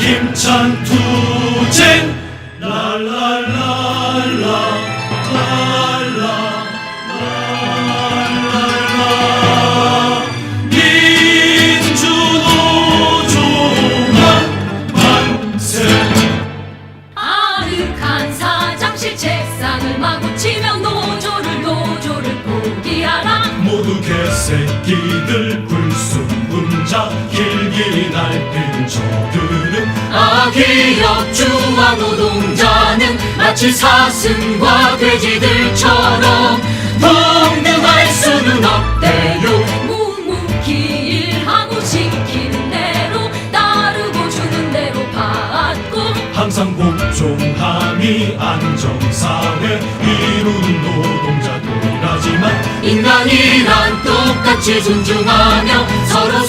힘찬 투쟁 랄랄 새끼들 불순분자 길길이 날뛰는 저들은 아기업 주와 노동자는 마치 사슴과 돼지들처럼 동등할 수는 없대요. 묵묵히 일하고 시키는 대로 따르고 주는 대로 받고 항상 공정함이 안정사회 이루는 인간이란 똑같이 존중하며 서로